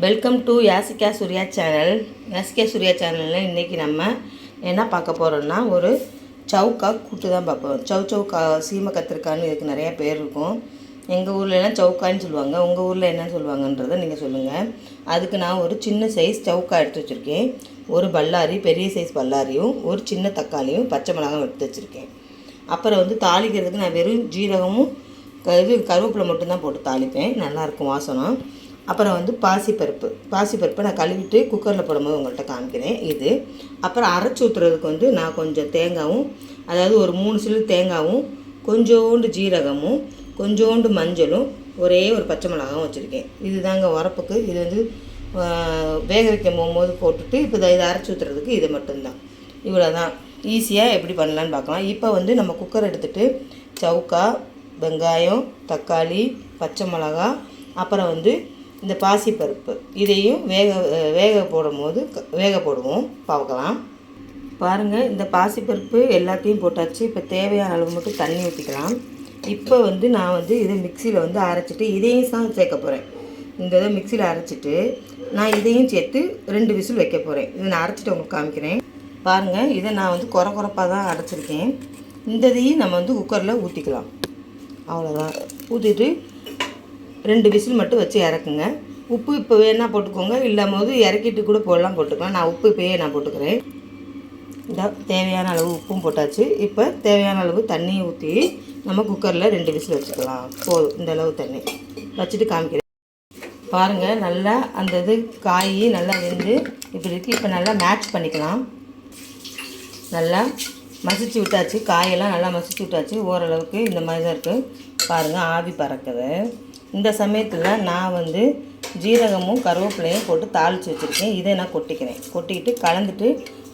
Welcome to Yasika Surya channel Yasika Surya சேனலில் இன்றைக்கி நம்ம என்ன பார்க்க போகிறோம்னா ஒரு சவுக்கா கூட்டு தான் பார்ப்போம் சவு சவுக்கா சீம கத்திரிக்கான்னு இதுக்கு நிறையா பேர் இருக்கும். எங்கள் ஊர்லலாம் சவுக்கான்னு சொல்லுவாங்க. உங்கள் ஊரில் என்னன்னு சொல்லுவாங்கன்றதை நீங்கள் சொல்லுங்கள் அதுக்கு நான் ஒரு சின்ன சைஸ் சவுக்கா எடுத்து வச்சுருக்கேன். ஒரு பல்லாரி பெரிய சைஸ் பல்லாரியும் ஒரு சின்ன தக்காளியும் பச்சை மிளகாயும் எடுத்து வச்சுருக்கேன். அப்புறம் வந்து தாளிக்கிறதுக்கு நான் வெறும் ஜீரகமும் க- இது கருவேப்பிலை மட்டும்தான் போட்டு தாளிப்பேன். நல்லாயிருக்கும் வாசனம். அப்புறம் வந்து பாசிப்பருப்பு. பாசிப்பருப்பை நான் கழுவிட்டு குக்கரில் போடும்போது உங்கள்கிட்ட காமிக்கிறேன். இது. அப்புறம் அரைச்சி ஊற்றுறதுக்கு வந்து நான் கொஞ்சம் தேங்காயும் அதாவது ஒரு மூணு சிலு தேங்காயும் கொஞ்சோண்டு ஜீரகமும் கொஞ்சோண்டு மஞ்சளும் ஒரே ஒரு பச்சை மிளகாவும் வச்சுருக்கேன். இதுதாங்க உரப்புக்கு. இது வந்து வேக வைக்க போகும்போது போட்டுட்டு இப்போ இதை இதை அரைச்சி ஊற்றுறதுக்கு இது மட்டும்தான். இவ்வளோ தான் ஈஸியாக எப்படி பண்ணலான்னு பார்க்கலாம். இப்போ வந்து நம்ம குக்கர் எடுத்துகிட்டு சவுக்கா வெங்காயம் தக்காளி பச்சை மிளகா அப்புறம் வந்து இந்த பாசிப்பருப்பு. இதையும் வேக வேக போடும்போது க- வேக போடுவோம். பார்க்கலாம். பாருங்கள் இந்த பாசிப்பருப்பு எல்லாத்தையும் போட்டாச்சு. இப்போ தேவையான அளவு மட்டும் தண்ணி ஊற்றிக்கலாம் இப்போ வந்து நான் வந்து இதை மிக்சியில் வந்து அரைச்சிட்டு இதையும் தான் சேர்க்க போகிறேன் இந்த இதை மிக்சியில் அரைச்சிட்டு நான் இதையும் சேர்த்து ரெண்டு விசில் வைக்க போகிறேன் இதை நான் அரைச்சிட்டு உங்களுக்கு காமிக்கிறேன். பாருங்கள் இதை நான் வந்து குறை குறைப்பாக தான் அரைச்சிருக்கேன். இந்த இதையும் நம்ம வந்து குக்கரில் ஊற்றிக்கலாம் அவ்வளோதான் ஊற்றிட்டு ரெண்டு விசில் மட்டும் வச்சு இறக்குங்க. உப்பு இப்போ வேணால் போட்டுக்கோங்க. இல்லாம போது இறக்கிட்டு கூட போடலாம் போட்டுக்கலாம். நான் உப்பு இப்போயே நான் போட்டுக்கிறேன். இந்த தேவையான அளவு உப்பும் போட்டாச்சு. இப்போ தேவையான அளவு தண்ணியை ஊற்றி நம்ம குக்கரில் ரெண்டு விசில் வச்சுக்கலாம். போதும் இந்த அளவு தண்ணி. வச்சுட்டு காமிக்கிறேன். பாருங்கள் நல்லா அந்த இது காய் நல்லா வெந்து இப்படி இருக்குது இப்போ நல்லா மேட்ச் பண்ணிக்கலாம். நல்லா மசிச்சு விட்டாச்சு. காயெல்லாம் நல்லா மசிச்சு விட்டாச்சு. ஓரளவுக்கு இந்த மாதிரி தான் இருக்குது பாருங்கள் ஆவி பறக்குது. இந்த சமயத்தில் நான் வந்து ஜீரகமும் கருவேப்பிலையும் போட்டு தாளித்து வச்சுருக்கேன். இதை நான் கொட்டிக்கிறேன். கொட்டிக்கிட்டு கலந்துட்டு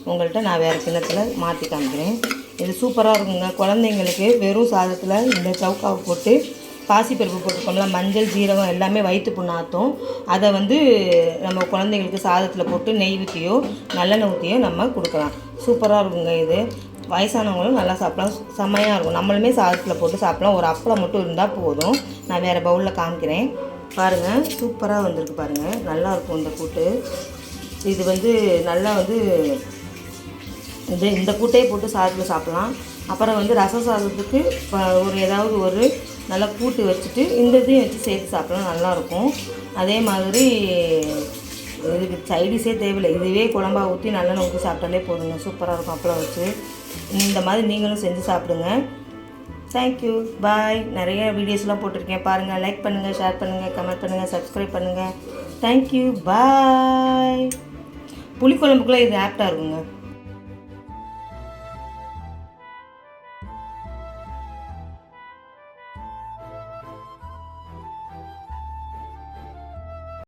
உங்கள்கிட்ட நான் வேறு கிணத்துல மாற்றி காமிக்கிறேன். இது சூப்பராக இருக்குங்க. குழந்தைங்களுக்கு வெறும் சாதத்தில் இந்த சவுக்காவை போட்டு பாசிப்பருப்பு போட்டுக்கோம்ல மஞ்சள் ஜீரகம் எல்லாமே வயிற்று புண்ணாத்தும். அதை வந்து நம்ம குழந்தைங்களுக்கு சாதத்தில் போட்டு நெய் ஊற்றியோ நல்லெண்ணெய் ஊற்றியோ நம்ம கொடுக்கலாம். சூப்பராக இருக்குங்க இது. வயசானவங்களும் நல்லா சாப்பிடலாம். செம்மையாக இருக்கும். நம்மளுமே சாதத்தில் போட்டு சாப்பிடலாம். ஒரு அப்பளம் மட்டும் இருந்தால் போதும். நான் வேறு பவுலில் காமிக்கிறேன். பாருங்கள் சூப்பராக வந்திருக்கு பாருங்கள் நல்லா இருக்கும் இந்த கூட்டு. இது வந்து நல்லா வந்து இது இந்த கூட்டையே போட்டு சாதத்தில் சாப்பிட்லாம். அப்புறம் வந்து ரசம் சாதத்துக்கு ஒரு ஏதாவது ஒரு நல்ல கூட்டு வச்சுட்டு இந்த இதையும் வச்சு சேர்த்து சாப்பிட்லாம். நல்லாயிருக்கும் அதே மாதிரி இதுக்கு சைடிஷே தேவையில்லை. இதுவே குழம்பா ஊற்றி நல்லெண்ணெய் ஊற்றி சாப்பிட்டாலே போதுங்க. சூப்பராக இருக்கும் அப்பளம் வச்சு. இந்த மாதிரி நீங்களும் செஞ்சு சாப்பிடுங்க. தேங்க்யூ பாய் நிறைய வீடியோஸ்லாம் போட்டிருக்கேன். பாருங்கள் லைக் பண்ணுங்கள் ஷேர் பண்ணுங்கள் கமெண்ட் பண்ணுங்கள் சப்ஸ்கிரைப் பண்ணுங்கள் தேங்க்யூ பாய் புளிக்குழம்புக்குள்ளே இது ஆப்டாக இருக்குங்க.